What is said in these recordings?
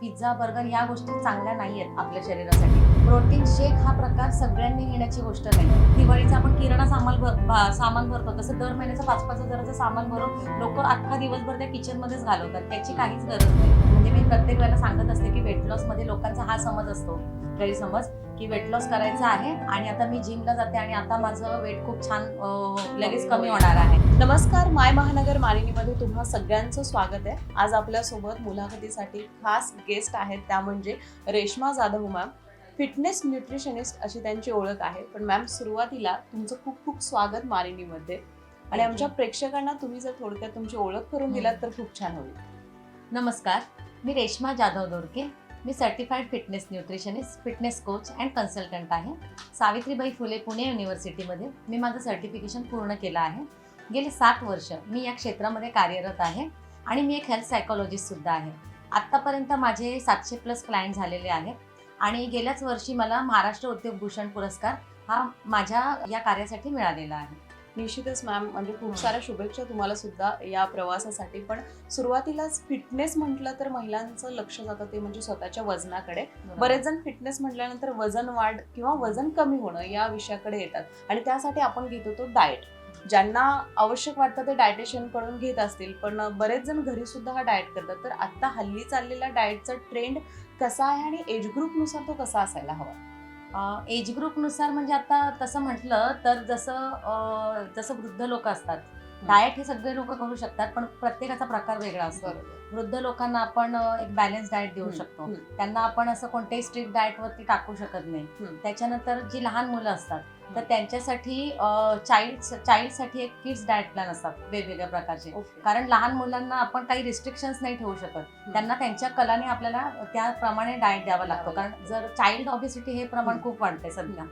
Pizza burger या गोष्टी चांगल्या नाही आहेत आपल्या शरीरासाठी. प्रोटीन शेक हा प्रकार सगळ्यांनी घेण्याची गोष्ट नाही. दिवाळीचा आपण किराणा सामान भर सामान भरतो. तसं दर महिन्याचं पाच पाच हजाराचं सामान भरून लोक अख्खा दिवसभर त्या किचनमध्येच घालवतात. त्याची काहीच गरज नाही. म्हणजे मी प्रत्येक वेळेला सांगत असते की वेट लॉसमध्ये लोकांचा हा समज असतो. गैरसमज. की वेट लॉस करायचा आहे. आणि आता मी जिमला जाते आणि आता माझं वेट खूप छान लगेच कमी होणार आहे. नमस्कार माय महानगर मालिनीमध्ये तुम्हा सगळ्यांचं स्वागत आहे. आज आपल्यासोबत मुलाखतीसाठी खास गेस्ट आहेत. त्या म्हणजे Reshma Jadhav ma'am fitness nutritionist अशी त्यांची ओळख आहे. पण मॅम सुरुवातीला तुमचं खूप खूप स्वागत मालिनीमध्ये. आणि आमच्या प्रेक्षकांना तुम्ही जर थोडक्यात तुमची ओळख करून दिलात तर खूप छान होईल. नमस्कार. मी रेश्मा जाधव दोरके मी certified fitness nutritionist fitness coach and consultant आहे. सावित्रीबाई फुले पुणे युनिव्हर्सिटीमध्ये मी माझं सर्टिफिकेशन पूर्ण केलं आहे. गेले सात वर्ष मी या क्षेत्रामध्ये कार्यरत आहे आणि मी एक हेल्थ सायकोलॉजिस्टसुद्धा आहे. आत्तापर्यंत माझे सातशे प्लस क्लायंट झालेले आहेत आणि गेल्याच वर्षी मला महाराष्ट्र उद्योग भूषण पुरस्कार हा माझ्या या कार्यासाठी मिळालेला आहे. निश्चितच मॅम म्हणजे खूप. साऱ्या शुभेच्छा तुम्हाला सुद्धा या प्रवासासाठी. पण सुरुवातीलाच फिटनेस म्हटलं तर महिलांचं लक्ष जातं ते म्हणजे स्वतःच्या वजनाकडे. बरेच जण फिटनेस म्हटल्यानंतर वजन वाढ किंवा वजन कमी होणं या विषयाकडे येतात. आणि त्यासाठी आपण घेत होतो डाएट ज्यांना आवश्यक वाटतं ते डायटेशियनकडून घेत असतील. पण बरेच जण घरी सुद्धा हा डाएट करतात. तर आता हल्ली चाललेला डाएटचा ट्रेंड कसा आहे आणि एज ग्रुपनुसार तो कसा असायला हवा? एज ग्रुपनुसार म्हणजे आता तसं म्हटलं तर जसं जसं वृद्ध लोक असतात डाएट हे सगळे लोक करू शकतात पण प्रत्येकाचा प्रकार वेगळा असतो. वृद्ध लोकांना आपण एक बॅलन्स डाएट देऊ शकतो. त्यांना आपण असं कोणत्याही स्ट्रिक्ट डाएट वरती टाकू शकत नाही. त्याच्यानंतर जी लहान मुलं असतात तर. त्यांच्यासाठी चाइल्ड चाइल्डसाठी एक किड्स डाएट प्लॅन असतात वेगवेगळ्या प्रकारचे. कारण लहान मुलांना आपण काही रिस्ट्रिक्शन्स नाही ठेवू शकत. त्यांना त्यांच्या कलाने आपल्याला त्याप्रमाणे डाएट द्यावा लागतो. कारण जर चाइल्ड ऑबिसिटी हे प्रमाण. खूप वाढते सध्या.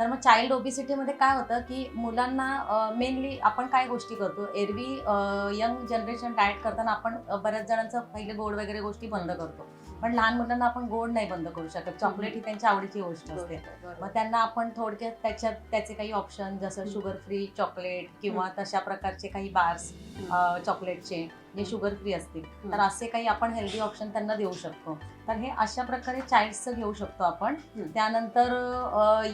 तर मग चाइल्ड ओबिसिटीमध्ये काय होतं की मुलांना मेनली आपण काय गोष्टी करतो? एरवी यंग जनरेशन डाएट करताना आपण बऱ्याच जणांचं पहिले गोड वगैरे गोष्टी बंद करतो. पण लहान मुलांना आपण गोड नाही बंद करू शकत. चॉकलेट ही त्यांच्या आवडीची गोष्ट असते. मग त्यांना आपण थोडक्यात त्याच्यात त्याचे काही ऑप्शन जसं. शुगर फ्री चॉकलेट किंवा तशा प्रकारचे काही बार्स चॉकलेटचे जे शुगर फ्री असतील. तर असे काही आपण हेल्दी ऑप्शन त्यांना देऊ शकतो. तर हे अशा प्रकारे चाइल्डचं घेऊ शकतो आपण. त्यानंतर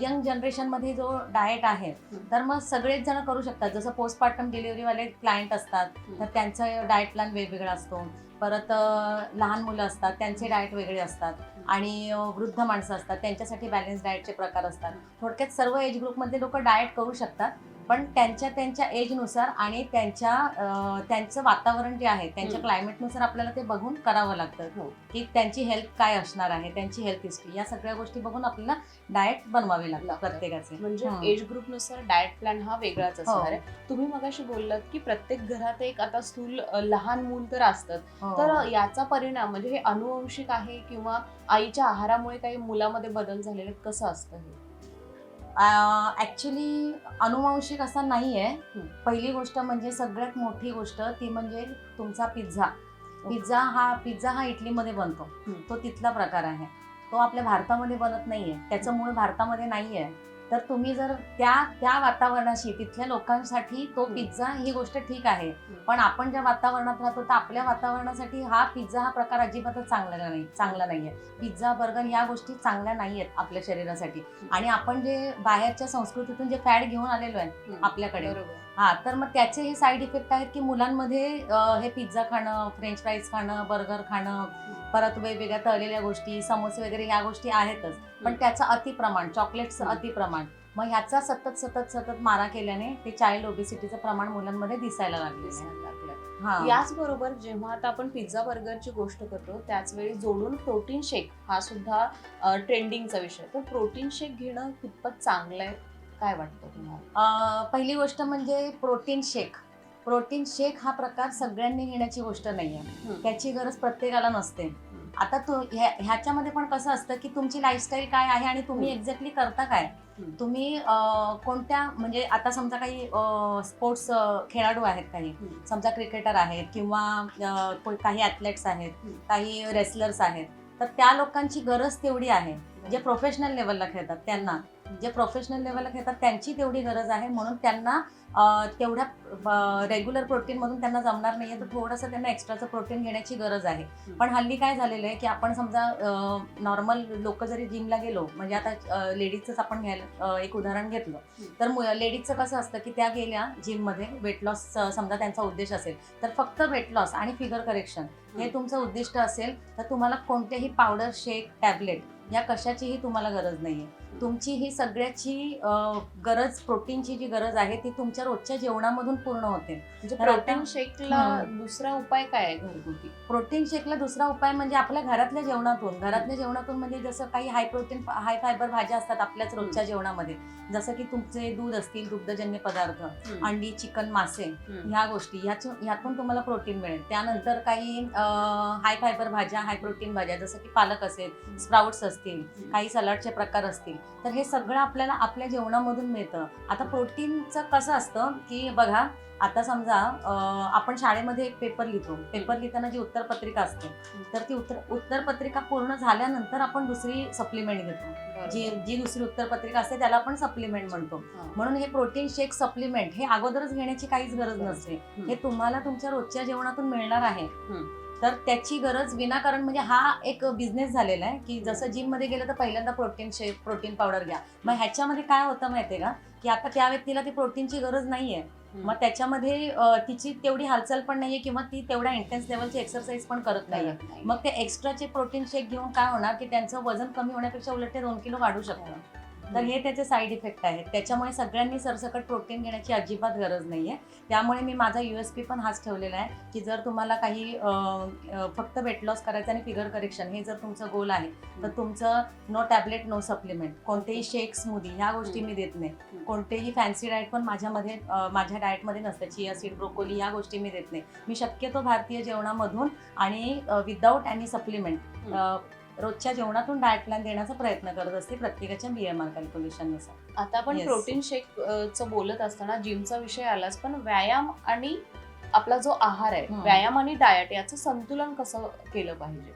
यंग जनरेशनमध्ये जो डाएट आहे. तर मग सगळेच जण करू शकतात. जसं पोस्टपार्टम डिलिव्हरीवाले क्लायंट असतात. तर त्यांचा डाएट प्लॅन वेगवेगळा असतो. परत लहान मुलं असतात त्यांचे डाएट वेगळे असतात आणि वृद्ध माणसं असतात त्यांच्यासाठी बॅलन्स डाएटचे प्रकार असतात. थोडक्यात सर्व एज ग्रुपमधले लोक डाएट करू शकतात पण त्यांच्या त्यांच्या एजनुसार आणि त्यांच्या त्यांचं वातावरण जे आहे त्यांच्या. क्लायमेटनुसार आपल्याला ते बघून करावं लागतं हो. की त्यांची हेल्थ काय असणार आहे त्यांची हेल्थ हिस्ट्री या सगळ्या गोष्टी बघून आपल्याला डाएट बनवावे लागतात लागतात. प्रत्येकाचे म्हणजे. एज ग्रुपनुसार डाएट प्लॅन हा वेगळाच असणार हो. आहे तुम्ही मगाशी बोललात की प्रत्येक घरात एक आता स्थूल लहान मूल तर असतात हो. तर याचा परिणाम म्हणजे हे अनुवंशिक आहे किंवा आईच्या आहारामुळे काही मुलामध्ये बदल झालेले? कसं असतं हे ऍक्च्युली अनुवांशिक असा नाही आहे. पहिली गोष्ट म्हणजे सगळ्यात मोठी गोष्ट ती म्हणजे तुमचा पिझ्झा पिझ्झा हा पिझ्झा हा इटलीमध्ये बनतो. तो तिथला प्रकार आहे. तो आपल्या भारतामध्ये बनत नाहीये. त्याचं मूळ भारतामध्ये नाहीये. तर तुम्ही जर त्या त्या वातावरणाशी तिथल्या लोकांसाठी तो. पिझ्झा ही गोष्ट ठीक आहे. पण आपण ज्या वातावरणात राहतो तर आपल्या वातावरणासाठी हा पिझ्झा हा प्रकार अजिबातच चांगला नाही चांगला नाहीये. पिझ्झा बर्गर या गोष्टी चांगल्या नाही आहेत आपल्या शरीरासाठी. आणि आपण जे बाहेरच्या संस्कृतीतून जे फॅड घेऊन आलेलो आहे. आपल्याकडे हा तर मग त्याचे हे साईड इफेक्ट आहेत की मुलांमध्ये हे पिझ्झा खाणं फ्रेंच फ्राईज खाणं बर्गर खाणं परत वेगवेगळ्या तळलेल्या गोष्टी समोसे वगैरे ह्या गोष्टी आहेतच. पण. त्याचं अतिप्रमाण चॉकलेटचं. अतिप्रमाण. मग ह्याचा सतत सतत सतत मारा केल्याने ते चाइल्ड ओबिसिटीचं प्रमाण मुलांमध्ये दिसायला लागले हा. याचबरोबर जेव्हा आता आपण पिझ्झा बर्गरची गोष्ट करतो त्याच वेळी जोडून प्रोटीन शेक हा सुद्धा ट्रेंडिंगचा विषय तर प्रोटीन शेक घेणं कितपत चांगलं आहे? काय वाटतं तुम्हाला? पहिली गोष्ट म्हणजे प्रोटीन शेक. प्रोटीन शेक हा प्रकार सगळ्यांनी घेण्याची गोष्ट नाही आहे. त्याची गरज प्रत्येकाला नसते. आता तू ह्या- ह्याच्यामध्ये पण कसं असतं की तुमची लाईफस्टाईल काय आहे आणि तुम्ही. एक्झॅक्टली करता काय. तुम्ही कोणत्या म्हणजे आता समजा काही स्पोर्ट्स खेळाडू आहेत काही. समजा क्रिकेटर आहेत किंवा काही ॲथलेट्स आहेत. काही रेसलर्स आहेत. तर त्या लोकांची गरज तेवढी आहे. जे प्रोफेशनल लेवलला खेळतात त्यांना. जे प्रोफेशनल लेवलला खेळतात त्यांची तेवढी गरज आहे. म्हणून त्यांना तेवढ्या रेग्युलर प्रोटीनमधून त्यांना जमणार नाहीये. तर थोडंसं त्यांना एक्स्ट्राचं प्रोटीन घेण्याची गरज आहे. पण हल्ली काय झालेलं आहे की आपण समजा नॉर्मल लोक जरी जिमला गेलो म्हणजे आता लेडीजच आपण घ्यायला एक उदाहरण घेतलं. तर लेडीजचं कसं असतं की त्या गेल्या जिममध्ये वेट लॉस समजा त्यांचा उद्देश असेल तर फक्त वेट लॉस आणि फिगर करेक्शन हे तुमचं उद्दिष्ट असेल तर तुम्हाला कोणतेही पावडर शेक टॅबलेट या कशाचीही तुम्हाला गरज नाहीये. तुमची ही सगळ्याची गरज प्रोटीनची जी गरज आहे ती तुमच्या रोजच्या जेवणामधून पूर्ण होते. म्हणजे प्रोटीन शेकला. दुसरा उपाय काय आहे घरगुती? प्रोटीन शेकला दुसरा उपाय म्हणजे आपल्या घरातल्या जेवणातून घरातल्या जेवणातून म्हणजे जसं काही हाय प्रोटीन हाय फायबर भाज्या असतात आपल्याच रोजच्या जेवणामध्ये. जसं की तुमचे दूध असतील दुग्धजन्य पदार्थ अंडी चिकन मासे. ह्या गोष्टी ह्यातून तुम्हाला प्रोटीन मिळेल. त्यानंतर काही हाय फायबर भाज्या हाय प्रोटीन भाज्या जसं की पालक असेल स्प्राउट्स असतील काही सलाडचे प्रकार असतील तर हे सगळं आपल्याला आपल्या जेवणामधून मिळतं आता प्रोटीनचं कसं असतं की बघा आता समजा आपण शाळेमध्ये एक पेपर लिहितो पेपर लिहिताना जी उत्तरपत्रिका असते तर ती उत्तर उत्तरपत्रिका पूर्ण झाल्यानंतर आपण दुसरी सप्लिमेंट घेतो. जी जी दुसरी उत्तरपत्रिका असते त्याला आपण सप्लिमेंट म्हणतो. म्हणून हे प्रोटीन शेक सप्लिमेंट हे अगोदरच घेण्याची काहीच गरज नसते. हे तुम्हाला तुमच्या रोजच्या जेवणातून मिळणार आहे. तर त्याची गरज विनाकारण म्हणजे हा एक बिझनेस झालेला आहे की जसं जिममध्ये गेलं तर पहिल्यांदा प्रोटीन शेक प्रोटीन पावडर घ्या. मग ह्याच्यामध्ये काय होतं माहितीये का? की आता त्या व्यक्तीला ती प्रोटीनची गरज नाहीये. मग त्याच्यामध्ये तिची तेवढी हालचाल पण नाहीये किंवा ती तेवढ्या इंटेन्स लेवलची एक्सरसाइज पण करत नाहीये. मग ते एक्स्ट्राचे प्रोटीन शेक घेऊन काय होणार? की त्यांचं वजन कमी होण्यापेक्षा उलट ते दोन किलो वाढू शकतं. तर हे त्याचे साईड इफेक्ट आहेत. त्याच्यामुळे सगळ्यांनी सरसकट प्रोटीन घेण्याची अजिबात गरज नाहीये. त्यामुळे मी माझा युएसपी पण हाच ठेवलेला आहे की जर तुम्हाला काही फक्त वेट लॉस करायचं आणि फिगर करेक्शन हे जर तुमचं गोल आहे तर तुमचं नो टॅबलेट नो सप्लिमेंट कोणतेही शेक स्मूदी ह्या गोष्टी मी देत नाही. कोणतेही फॅन्सी डाएट पण माझ्यामध्ये माझ्या डाएटमध्ये नसतं. चिया सीड ब्रोकोली या गोष्टी मी देत नाही. मी शक्यतो भारतीय जेवणामधून आणि विदाऊट एनी सप्लिमेंट रोजच्या जेवणातून डाएट प्लॅन देण्याचा प्रयत्न करत असते प्रत्येकाच्या बी एम आर कॅल्क्युलेशननुसार आता आपण Yes. प्रोटीन शेक च बोलत असताना जिमचा विषय आलाच पण व्यायाम आणि आपला जो आहार आहे हम्म. व्यायाम आणि डायट याचं संतुलन कसं केलं पाहिजे?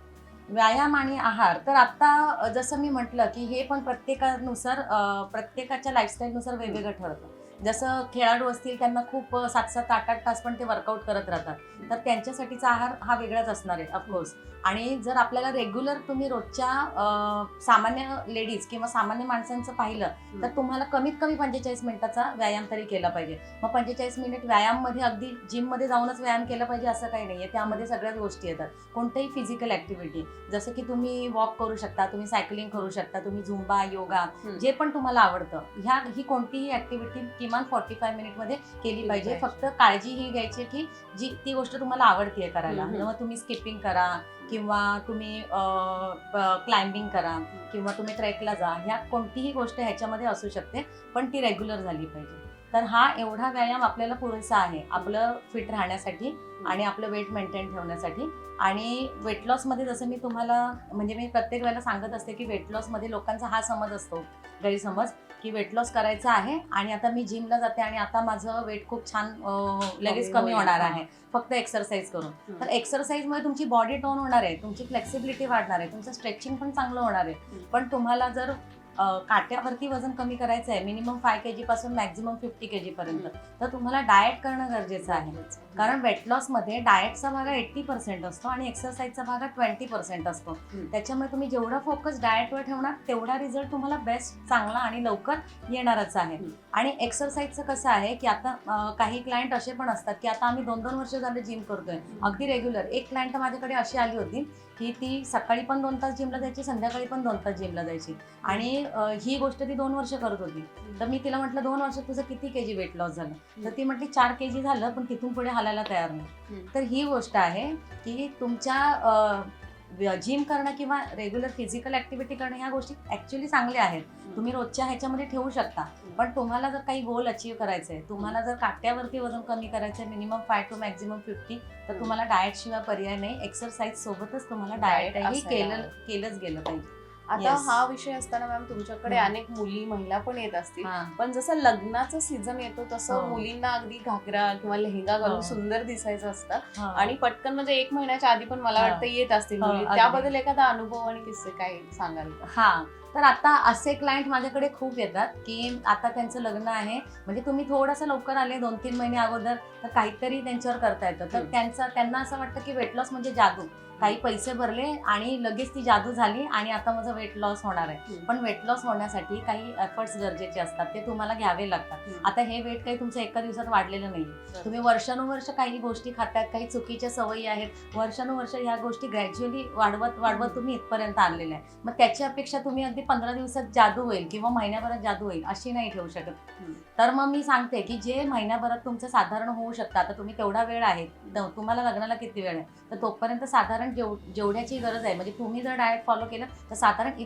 व्यायाम आणि आहार तर आता अ, जसं मी म्हटलं की हे पण प्रत्येकानुसार अ, प्रत्येकाच्या लाईफस्टाईलनुसार वेगवेगळं ठरतं. जसं खेळाडू असतील त्यांना खूप अ, सात सात आठ आठ तास पण ते वर्कआउट करत राहतात. तर त्यांच्यासाठीचा आहार हा वेगळाच असणार आहे ऑफकोर्स आणि जर आपल्याला रेग्युलर तुम्ही रोजच्या सामान्य लेडीज किंवा सामान्य माणसांचं पाहिलं तर तुम्हाला कमीत कमी पंचेचाळीस मिनिटाचा व्यायाम तरी केला पाहिजे. मग पंचेचाळीस मिनिट व्यायाममध्ये अगदी जिममध्ये जाऊनच व्यायाम केला पाहिजे असं काही नाहीये. त्यामध्ये सगळ्याच गोष्टी येतात. कोणतेही फिजिकल ऍक्टिव्हिटी जसं की तुम्ही वॉक करू शकता तुम्ही सायकलिंग करू शकता तुम्ही झुंबा योगा. जे पण तुम्हाला आवडतं ह्या ही कोणतीही ऍक्टिव्हिटी किमान फॉर्टी फाय मिनिटमध्ये केली पाहिजे. फक्त काळजी ही घ्यायची की जी ती गोष्ट तुम्हाला आवडतीये करायला. मग तुम्ही स्किपिंग करा किंवा तुम्ही क्लाइम्बिंग करा किंवा तुम्ही ट्रेकला जा ह्या कोणतीही गोष्ट ह्याच्यामध्ये असू शकते पण ती रेग्युलर झाली पाहिजे. तर हा एवढा व्यायाम आपल्याला पुरेसा आहे. आपलं फिट राहण्यासाठी आणि आपलं वेट मेंटेन ठेवण्यासाठी. आणि वेट लॉसमध्ये जसं मी तुम्हाला म्हणजे मी प्रत्येक वेळेला सांगत असते की वेट लॉसमध्ये लोकांचा हा समज असतो गैरसमज. की वेट लॉस करायचा आहे आणि आता मी जिमला जाते आणि आता माझं वेट खूप छान लगेच कमी. होणार. आहे फक्त एक्सरसाइज करून. तर एक्सरसाइजमुळे तुमची बॉडी टोन होणार आहे तुमची फ्लेक्सिबिलिटी वाढणार आहे तुमचं स्ट्रेचिंग पण चांगलं होणार आहे. पण तुम्हाला जर काट्यावरती वजन कमी करायचं आहे मिनिमम फाय के जी पासून मॅक्झिमम फिफ्टी के जी पर्यंत. तर तुम्हाला डाएट करणं गरजेचं आहे. कारण वेट लॉसमध्ये डाएटचा भाग एट्टी पर्सेंट असतो आणि एक्सरसाइजचा भाग ट्वेंटी पर्सेंट असतो. त्याच्यामुळे तुम्ही जेवढा फोकस डाएटवर ठेवणार तेवढा रिझल्ट तुम्हाला बेस्ट चांगला आणि लवकर येणारच आहे. आणि एक्सरसाइजचं कसं आहे की आता काही क्लायंट असे पण असतात की आता आम्ही दोन दोन वर्ष झाले जिम करतोय. अगदी रेग्युलर एक क्लायंट माझ्याकडे अशी आली होती की ती सकाळी पण दोन तास जिमला जायची संध्याकाळी पण दोन तास जिमला जायची. आणि ही गोष्ट ती दोन वर्ष करत होती. तर मी तिला म्हटलं दोन वर्षात तुझं किती के जी वेट लॉस झालं तर ती म्हटली चार के जी झालं पण तिथून पुढे हालायला तयार नाही. तर ही गोष्ट आहे की तुमच्या जिम करणं किंवा रेग्युलर फिजिकल ऍक्टिव्हिटी करणं ह्या गोष्टी ऍक्च्युली चांगल्या आहेत. तुम्ही रोजच्या ह्याच्यामध्ये ठेवू शकता. पण तुम्हाला जर काही गोल अचीव्ह करायचं आहे तुम्हाला जर काट्यावरती वजन कमी करायचं आहे minimum five two maximum fifty तर तुम्हाला डाएट शिवाय पर्याय नाही. एक्सरसाइज सोबतच तुम्हाला डाएटही केलं. केलंच गेलं पाहिजे. आता Yes. हा विषय असताना मॅम तुमच्याकडे हम्म. अनेक मुली महिला पण येत असतील हा. पण जसं लग्नाचं सीझन येतो तसं हो. मुलींना अगदी घागरा किंवा लेहंगा घालून हो. सुंदर दिसायचं असतं. आणि पटकन म्हणजे एक महिन्याच्या आधी पण मला हा. वाटतं येत असतील हो, मुली अगदी. त्याबद्दल एखादा अनुभव आणि किस्से काय सांगाल का हा तर आता असे क्लायंट माझ्याकडे खूप येतात की आता त्यांचं लग्न आहे म्हणजे तुम्ही थोडंसं लवकर आले दोन तीन महिने अगोदर तर काहीतरी त्यांच्यावर करता येतं तर हम्म. त्यांचं त्यांना असं वाटतं की वेट लॉस म्हणजे जादू काही पैसे भरले आणि लगेच ती जादू झाली आणि आता माझं वेट लॉस होणार आहे. पण वेट लॉस होण्यासाठी काही एफर्ट्स गरजेचे असतात ते तुम्हाला घ्यावे लागतात. आता हे वेट काही तुमचं एका दिवसात वाढलेलं नाही तुम्ही वर्षानुवर्ष काही गोष्टी खातात काही चुकीच्या सवयी आहेत. वर्षानुवर्ष ह्या गोष्टी ग्रॅज्युअली वाढवत वाढवत तुम्ही इथपर्यंत आणलेल्या आहे. मग त्याची अपेक्षा तुम्ही अगदी पंधरा दिवसात जादू होईल किंवा महिन्याभरात जादू होईल अशी नाही ठेवू शकत. तर मग मी सांगते की जे महिन्याभरात तुमचं साधारण होऊ शकतं आता तुम्ही तेवढा वेळ आहे तुम्हाला लग्नाला किती वेळ आहे तर तोपर्यंत साधारण जेव जेवढ्याची गरज आहे. म्हणजे तुम्ही जर डाएट फॉलो केलं तर साधारण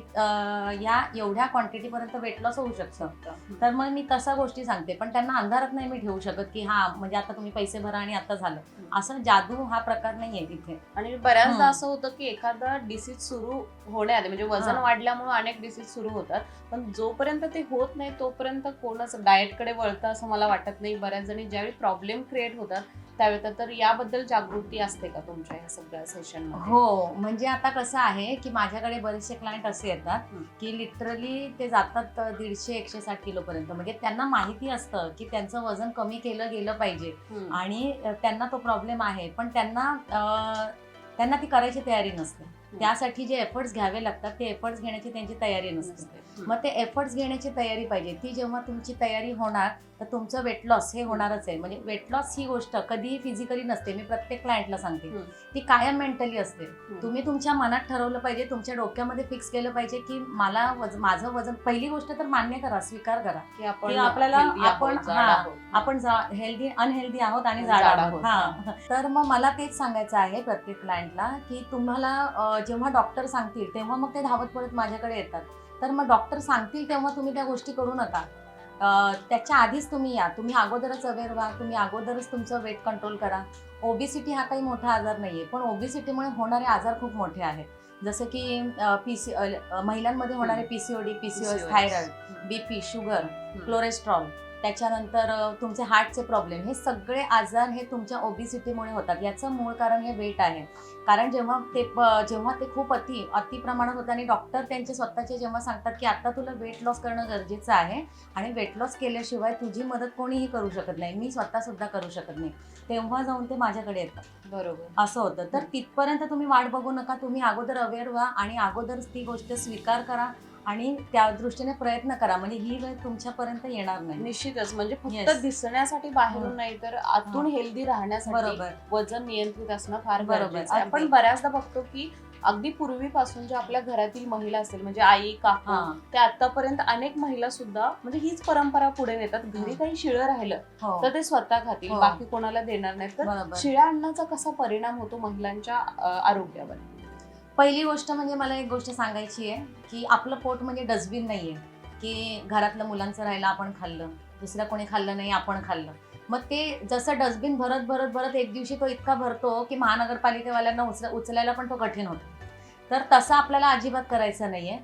या एवढ्या क्वांटिटीपर्यंत वेट लॉस होऊ शकतं. तर मग मी तसा गोष्टी सांगते. पण त्यांना अंधारात नाही मी ठेवू शकत की हा म्हणजे आता तुम्ही पैसे भरा आणि आता झालं. असं जादू हा प्रकार नाही आहे तिथे. आणि बऱ्याचदा. असं होतं की एखादा डिसीज सुरू होण्याआधी म्हणजे वजन. वाढल्यामुळे अनेक डिसीज सुरू होतात. पण जोपर्यंत ते होत नाही तोपर्यंत कोणच डाएटकडे वळतं असं मला वाटत नाही. बऱ्याच जणी ज्यावेळी प्रॉब्लेम क्रिएट होतात त्यावेळी तर याबद्दल जागृती असते का तुमच्या या सगळ्या सेशन हो म्हणजे आता कसं आहे की माझ्याकडे बरेचसे क्लायंट असे येतात. की लिटरली ते जातात दीडशे एकशे साठ किलो पर्यंत. म्हणजे त्यांना माहिती असतं की त्यांचं वजन कमी केलं गेलं पाहिजे. आणि त्यांना तो प्रॉब्लेम आहे. पण त्यांना त्यांना ती करायची तयारी नसते. त्यासाठी जे एफर्ट्स घ्यावे लागतात ते एफर्ट्स घेण्याची त्यांची तयारी नसते. मग ते एफर्ट्स घेण्याची तयारी पाहिजे. ती जेव्हा तुमची तयारी होणार तर तुमचं वेट लॉस हे होणारच आहे. म्हणजे वेट लॉस ही गोष्ट कधीही फिजिकली नसते. मी प्रत्येक क्लायंटला सांगते. ती कायम मेंटली असते. तुम्ही तुमच्या मनात ठरवलं पाहिजे तुमच्या डोक्यामध्ये फिक्स केलं पाहिजे की मला वज माझं वजन पहिली गोष्ट तर मान्य करा स्वीकार करा. की आपण आपल्याला- आपण-. आपण हेल्दी अनहेल्दी आहोत आणि जाड आहोत. हा. तर मग मला तेच सांगायचं आहे प्रत्येक क्लायंटला की तुम्हाला जेव्हा डॉक्टर सांगतील तेव्हा मग ते धावत पडत माझ्याकडे येतात. तर मग डॉक्टर सांगतील तेव्हा तुम्ही त्या गोष्टी करू नका. त्याच्या आधीच तुम्ही या. तुम्ही अगोदरच अवेअर व्हा. तुम्ही अगोदरच तुमचं वेट कंट्रोल करा. ओबिसिटी हा काही मोठा आजार नाहीये पण ओबिसिटीमुळे होणारे आजार खूप मोठे आहेत. जसं की पीसी महिलांमध्ये होणारे PCOD PCOS PCOS. Thyroid BP sugar cholesterol त्याच्यानंतर तुमचे हार्टचे प्रॉब्लेम हे सगळे आजार हे तुमच्या ओबिसिटीमुळे होतात. याचं मूळ कारण हे वेट आहे. कारण जेव्हा ते जेव्हा ते खूप अति अति प्रमाणात होतं आणि डॉक्टर त्यांचे स्वतःचे जेव्हा सांगतात की आता तुला वेट लॉस करणं गरजेचं आहे आणि वेट लॉस केल्याशिवाय तुझी मदत कोणीही करू शकत नाही. मी स्वतः सुद्धा करू शकत नाही. तेव्हा जाऊन ते माझ्याकडे येतात. बरोबर. असं होतं. तर तिथपर्यंत तुम्ही वाट बघू नका. तुम्ही अगोदर अवेअर व्हा आणि अगोदरच ती गोष्ट स्वीकार करा आणि त्या दृष्टीने प्रयत्न करा. म्हणजे ही वेळ तुमच्यापर्यंत येणार नाही. निश्चितच. म्हणजे फक्त Yes. दिसण्यासाठी बाहेरून हम्म. नाही तर आतून हेल्दी राहण्यासाठी बरोबर. वजन नियंत्रित असणं फार बरोबर, गरजेचं आहे. अगदी. आपण बऱ्याचदा बघतो की अगदी पूर्वीपासून ज्या आपल्या घरातील महिला असतील म्हणजे आई काकू हा. त्या आतापर्यंत अनेक महिला सुद्धा म्हणजे हीच परंपरा पुढे नेतात. घरी. काही शिळं राहिलं हो. तर ते स्वतः खातील हो. बाकी कोणाला देणार नाही तर बरोबर. शिळ्या अन्नाचा कसा परिणाम होतो महिलांच्या अ, आरोग्यावर? पहिली गोष्ट म्हणजे मला एक गोष्ट सांगायची आहे की आपलं पोट म्हणजे डस्टबिन नाही आहे की घरातलं मुलांचं राहिलं आपण खाल्लं. दुसऱ्या कोणी खाल्लं नाही आपण खाल्लं. मग ते जसं डस्टबिन भरत भरत भरत एक दिवशी तो इतका भरतो की महानगरपालिकेवाल्यांना उचल उचलायला पण तो कठीण होतो. तर तसं आपल्याला अजिबात करायचं नाही आहे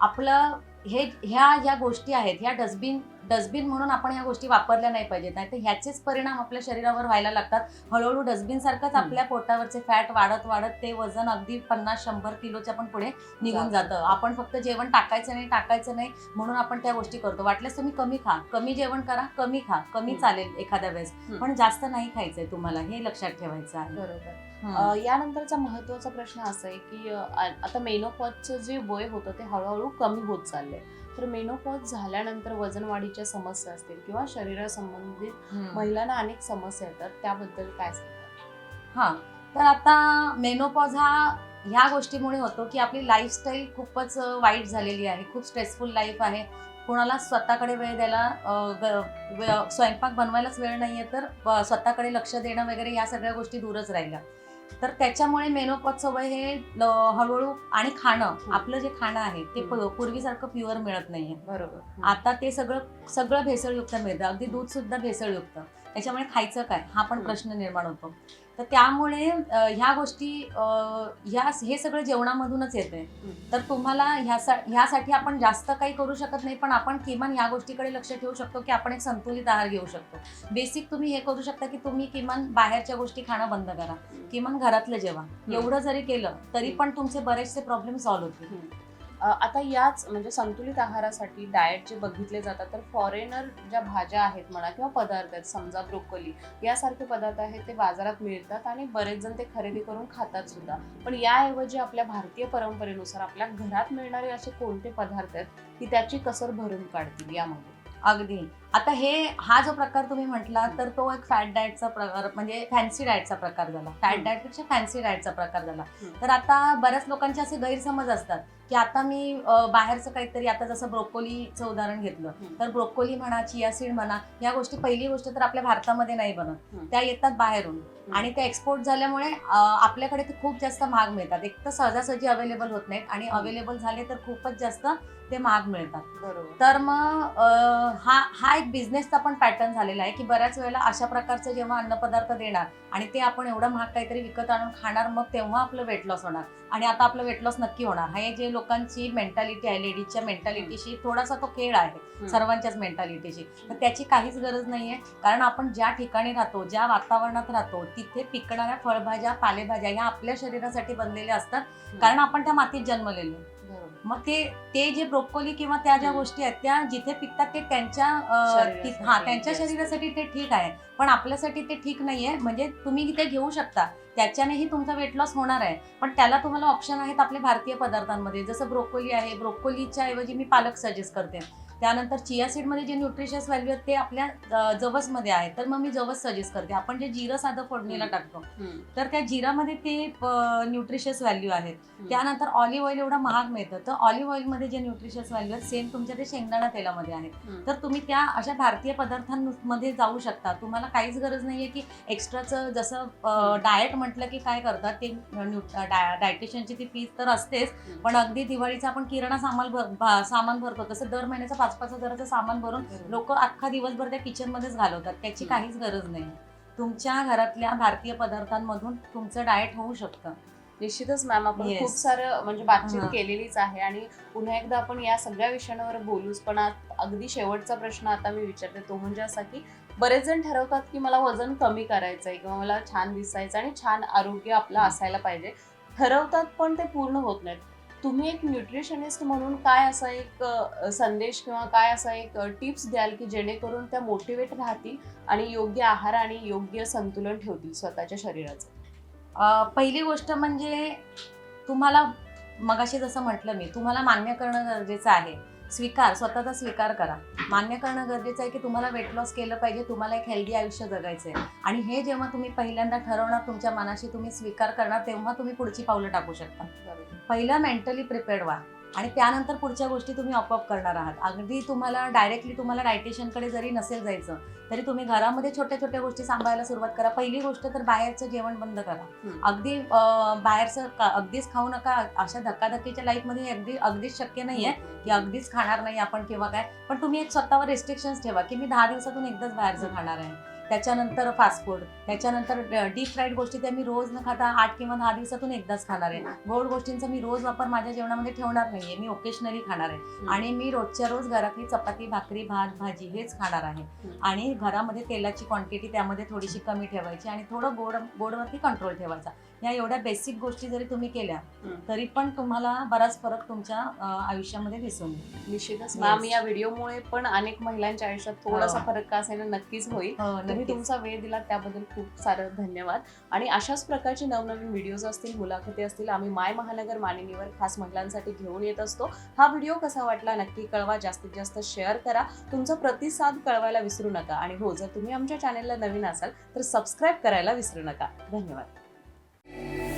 आपलं हे ह्या ज्या गोष्टी आहेत. ह्या डस्टबिन डस्टबिन म्हणून आपण ह्या गोष्टी वापरल्या नाही पाहिजेत. नाही तर ह्याचेच परिणाम आपल्या शरीरावर व्हायला लागतात. हळूहळू डस्टबिन सारखंच. आपल्या पोटावरचे फॅट वाढत वाढत ते वजन अगदी पन्नास शंभर किलोच्या पण पुढे निघून जातं. आपण फक्त जेवण टाकायचं नाही टाकायचं नाही म्हणून आपण त्या गोष्टी करतो. वाटल्यास तुम्ही कमी खा. कमी जेवण करा कमी खा. कमी. चालेल एखाद्या वेळेस. पण जास्त नाही खायचंय तुम्हाला हे लक्षात ठेवायचं आहे. बरोबर. यानंतरचा महत्त्वाचा प्रश्न असा आहे की आता मेनोपॉजचं जे वय होतं ते हळूहळू कमी होत चाललंय. तर मेनोपॉज झाल्यानंतर वजन वाढीच्या समस्या असतील किंवा शरीरासंबंधित. महिलांना अनेक समस्या येतात त्याबद्दल काय सांगतात हा तर आता मेनोपॉज हा ह्या गोष्टीमुळे होतो की आपली लाईफस्टाईल खूपच वाईट झालेली आहे खूप स्ट्रेसफुल लाईफ आहे. कोणाला स्वतःकडे वेळ द्यायला स्वयंपाक बनवायलाच वेळ नाहीये तर अ, स्वतःकडे लक्ष देणं वगैरे या सगळ्या गोष्टी दूरच राहिल्या. तर त्याच्यामुळे मेनोपॉजचं वय हे हळूहळू आणि खाणं आपलं जे खाणं आहे ते पूर्वीसारखं प्युअर मिळत नाहीये. बरोबर. आता ते सगळं सगळं भेसळयुक्त मिळतं. अगदी दूध सुद्धा भेसळयुक्त. त्याच्यामुळे खायचं काय? हा पण. प्रश्न निर्माण होतो. तर त्यामुळे ह्या गोष्टी ह्या हे सगळं जेवणामधूनच येते. तर तुम्हाला ह्यासा ह्यासाठी आपण जास्त काही करू शकत नाही पण आपण किमान ह्या गोष्टीकडे लक्ष ठेवू शकतो की आपण एक संतुलित आहार घेऊ शकतो. बेसिक तुम्ही हे करू शकता की तुम्ही किमान बाहेरच्या गोष्टी खाणं बंद करा. किमान घरातलं जेवा एवढं जरी केलं तरी पण तुमचे बरेचसे प्रॉब्लेम सॉल्व्ह होतील. आता याच म्हणजे संतुलित आहारासाठी डाएट जे बघितले जातात तर फॉरेनर ज्या भाज्या आहेत म्हणा किंवा पदार्थ आहेत समजा ब्रोकोली यासारखे पदार्थ आहेत ते बाजारात मिळतात आणि बरेच जण ते खरेदी करून खातात सुद्धा. पण याऐवजी आपल्या भारतीय परंपरेनुसार आपल्या घरात मिळणारे असे कोणते पदार्थ आहेत की त्याची कसर भरून काढतील यामध्ये? अगदी. आता हे हा जो प्रकार तुम्ही म्हटला तर तो एक फॅट डाएटचा प्रकार म्हणजे फॅन्सी डाएटचा प्रकार झाला फॅट. डाएटपेक्षा फॅन्सी डाएटचा प्रकार झाला. तर आता बऱ्याच लोकांचे असे गैरसमज असतात की आता मी बाहेरचं काहीतरी आता जसं ब्रोकोलीचं उदाहरण घेतलं. तर ब्रोकोली म्हणा चिया सीड म्हणा या गोष्टी पहिली गोष्ट तर आपल्या भारतामध्ये नाही बनत. त्या येतात बाहेरून आणि त्या एक्सपोर्ट झाल्यामुळे आपल्याकडे ते खूप जास्त महाग मिळतात एक तर सहजासहजी अवेलेबल होत नाहीत आणि. अवेलेबल झाले तर खूपच जास्त ते महाग मिळतात बरोबर तर मग हा हा एक बिझनेसचा पण पॅटर्न झालेला आहे की बऱ्याच वेळेला अशा प्रकारचं जेव्हा अन्नपदार्थ देणार आणि ते आपण एवढं महाग काहीतरी विकत आणून खाणार मग तेव्हा आपलं वेट लॉस होणार. आणि आता आपलं वेट लॉस नक्की होणार. हे जे लोकांची मेंटॅलिटी आहे लेडीजच्या मेंटॅलिटीशी थोडासा तो खेळ आहे सर्वांच्याच मेंटॅलिटीशी तर त्याची काहीच गरज नाहीये. कारण आपण ज्या ठिकाणी राहतो ज्या वातावरणात राहतो तिथे पिकणाऱ्या फळभाज्या पालेभाज्या ह्या आपल्या शरीरासाठी बनलेल्या असतात. कारण आपण त्या मातीत जन्मलेलो. आहे. मग ते ते जे ब्रोकोली किंवा त्या ज्या. गोष्टी आहेत त्या जिथे पिकतात ते त्यांच्या हा त्यांच्या. शरीरासाठी ते ठीक आहे. पण आपल्यासाठी ते ठीक नाहीये. म्हणजे तुम्ही ते घेऊ शकता. त्याच्यानेही तुमचा वेट लॉस होणार आहे. पण त्याला तुम्हाला ऑप्शन आहेत आपल्या भारतीय पदार्थांमध्ये. जसं ब्रोकोली आहे. ब्रोकोलीच्या ऐवजी मी पालक सजेस्ट करते. त्यानंतर चिया सीडमध्ये जे न्यूट्रिशियस व्हॅल्यू आहेत ते आपल्या जवसमध्ये आहेत तर मग मी जवस सजेस्ट करते आपण जे जिरं साधं फोडणीला. टाकतो. तर त्या जिरामध्ये ते न्यूट्रिशियस व्हॅल्यू आहेत. त्यानंतर ऑलिव्ह ऑइल एवढं महाग मिळतं तर ऑलिव्ह ऑइलमध्ये जे न्यूट्रिशियस व्हॅल्यू आहेत सेम तुमच्या ते शेंगदाणा तेलामध्ये आहेत हम्म. तर तुम्ही त्या अशा भारतीय पदार्थांमध्ये जाऊ शकता तुम्हाला काहीच गरज नाहीये की एक्स्ट्राचं जसं. डाएट म्हटलं की काय करतात ते डायटिशियनची ती फीस तर असतेच. पण अगदी दिवाळीचं आपण किराणा सामान भर सामान भरतो तसं दर महिन्याचं पाच पाच हजाराचं सामान भरून. लोक अख्खा दिवसभर त्या किचनमध्येच घालवतात त्याची. काहीच गरज नाही तुमच्या घरातल्या भारतीय पदार्थांमधून तुमचं डाएट होऊ शकतं निश्चितच मॅम आपण. खूप सारं म्हणजे बातचीत हा. केलेलीच आहे आणि पुन्हा एकदा आपण या सगळ्या विषयांवर बोलूच पण अगदी शेवटचा प्रश्न आता मी विचारते तो म्हणजे असा की बरेच जण ठरवतात की मला वजन कमी करायचं आहे किंवा मला छान दिसायचं आणि छान आरोग्य आपलं. असायला पाहिजे ठरवतात पण ते पूर्ण होत नाहीत तुम्ही एक न्यूट्रिशनिस्ट म्हणून काय असा एक संदेश किंवा काय असा एक टिप्स द्याल की जेणेकरून त्या मोटिवेट राहतील आणि योग्य आहार आणि योग्य संतुलन ठेवतील स्वतःच्या शरीराचं? पहिली गोष्ट म्हणजे तुम्हाला मगाशी जसं म्हटलं मी तुम्हाला मान्य करणं गरजेचं आहे. स्वीकार स्वतःचा स्वीकार करा. मान्य करणं गरजेचं आहे की तुम्हाला वेट लॉस केलं पाहिजे तुम्हाला एक हेल्दी आयुष्य जगायचं आहे आणि हे जेव्हा तुम्ही पहिल्यांदा ठरवणार तुमच्या मनाशी तुम्ही स्वीकार करणार तेव्हा तुम्ही पुढची पावलं टाकू शकता. पहिलं मेंटली प्रिपेअर्ड व्हा. आणि त्यानंतर पुढच्या गोष्टी तुम्ही ऑपअप करणार आहात. अगदी तुम्हाला डायरेक्टली तुम्हाला डायटिशियनकडे जरी नसेल जायचं तरी तुम्ही घरामध्ये छोट्या छोट्या गोष्टी सांभाळायला सुरुवात करा. पहिली गोष्ट तर बाहेरचं जेवण बंद करा. अगदी बाहेरचं अगदीच खाऊ नका. अशा धक्काधक्कीच्या लाईफमध्ये हे अगदी अगदीच शक्य नाहीये की अगदीच खाणार नाही आपण किंवा काय. पण तुम्ही एक स्वतःवर रेस्ट्रिक्शन्स ठेवा की मी दहा दिवसातून एकदाच बाहेरचं. खाणार आहे. त्याच्यानंतर फास्ट फूड त्याच्यानंतर डीप फ्राईड गोष्टी त्या मी रोज न खाता आठ किंवा दहा दिवसातून एकदाच खाणार आहे. गोड गोष्टींचा मी रोज वापर माझ्या जेवणामध्ये ठेवणार नाहीये. मी ओकेशनली खाणार आहे. आणि मी रोजच्या रोज घरातली चपाती भाकरी भात भाजी हेच खाणार आहे. आणि घरामध्ये तेलाची क्वांटिटी त्यामध्ये थोडीशी कमी ठेवायची आणि थोडं गोड गोडवरती कंट्रोल ठेवायचा. या एवढ्या बेसिक गोष्टी जरी तुम्ही केल्या. तरी पण तुम्हाला बराच फरक तुमच्या आयुष्यामध्ये दिसून निश्चितच. मॅम या व्हिडिओमुळे पण अनेक महिलांच्या आयुष्यात थोडासा हो. फरक का असेल नक्कीच होईल. हो, तुम्ही. तुमचा वेळ दिला त्याबद्दल खूप सारं धन्यवाद. आणि अशाच प्रकारचे नवनवीन व्हिडिओज असतील मुलाखती असतील आम्ही माय महानगर मानिनीवर खास महिलांसाठी घेऊन येत असतो. हा व्हिडिओ कसा वाटला नक्की कळवा जास्तीत जास्त शेअर करा. तुमचा प्रतिसाद कळवायला विसरू नका. आणि हो जर तुम्ही आमच्या चॅनेलला नवीन असाल तर सबस्क्राईब करायला विसरू नका. धन्यवाद. Thank you.